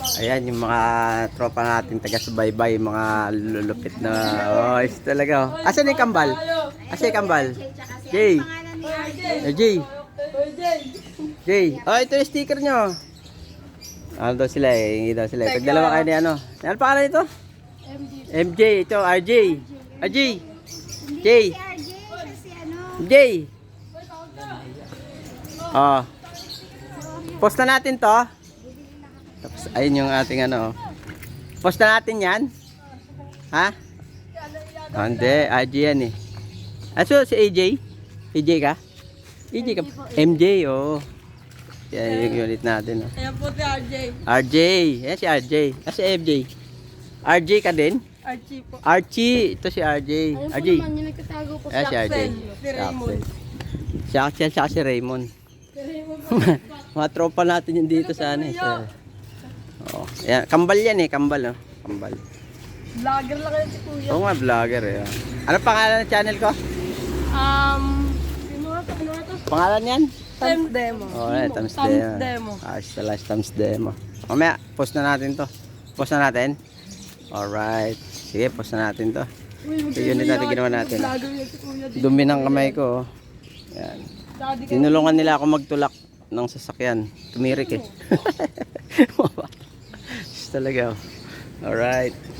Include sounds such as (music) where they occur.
Ayan, yung mga tropa natin taga-subaybay, mga lulupit na. Oh, is talaga. oh. Asan yung kambal? Asan yung kambal? Jay. Eh, Jay. Jay. Oh, ito yung sticker nyo. Ano daw sila eh, hingi daw sila. eh. Pag dalawa kayo ni ano. Ano pangalan ito? MJ. Ito, RJ. RJ. Jay. Ano, Jay. Oh. Post na natin to. Tapos, ayun yung ating ano. oh. Post na natin yan. Ha? Ah, hindi, AJ yan eh. Aso si AJ? AJ ka? AJ ka? MJ, oo. Yan yung unit natin. Oh. Ayan po si RJ. RJ. Yan si RJ. Ah, si MJ. RJ ka din? Archie po. Archie. Ito si RJ. RJ. yung nagtatago po. Ayan si RJ. Si Raymond. Si Axel siya si Raymond. (laughs) Mga tropa natin yun dito sa ano eh. Sa... Oh, yan. Kambal yan eh, kambal oh. Kambal. Vlogger lang kayo si Kuya. Oo nga, vlogger eh. oh. Ano pangalan ng channel ko? Um, sino nga to? Ano nga to? Pangalan yan? Thumbs demo. Oh, eh, thumbs demo. demo. Ayos talaga, thumbs demo. Mamaya, post na natin to. Post na natin? Alright. Sige, post na natin to. Uy, Ito yun natin ginawa natin. Yan. Dumi ng kamay ko. oh. Yan. Ka. Tinulungan nila ako magtulak ng sasakyan. Tumirik eh. (laughs) Just talaga. oh. Alright.